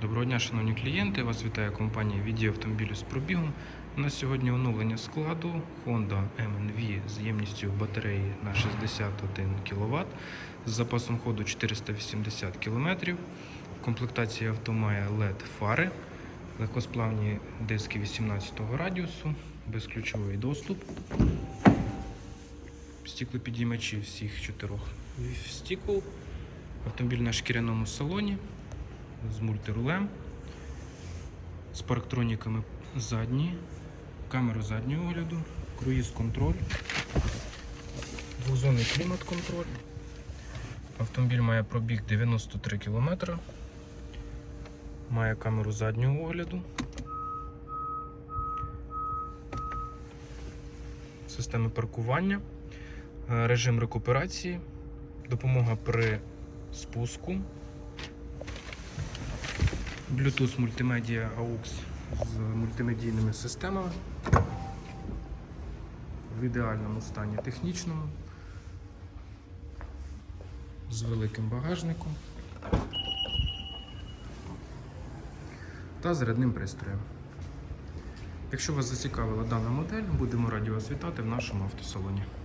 Доброго дня, шановні клієнти. Вас вітає компанія Віді автомобілів з пробігом. У нас сьогодні оновлення складу Honda MNV з ємністю батареї на 61 кВт з запасом ходу 480 км. В комплектації авто має LED фари, легкосплавні диски 18 радіусу, безключовий доступ, стіклопідіймачі всіх чотирьох стікол, автомобіль на шкіряному салоні з мультирулем, з парктроніками задні, камеру заднього огляду, круїз-контроль, двохзонний клімат-контроль. Автомобіль має пробіг 93 км, має камеру заднього огляду, системи паркування, е, режим рекуперації, допомога при спуску. Bluetooth мультимедіа AUX з мультимедійними системами в ідеальному стані технічному, з великим багажником та зарядним пристроєм. Якщо вас зацікавила дана модель, будемо раді вас вітати в нашому автосалоні.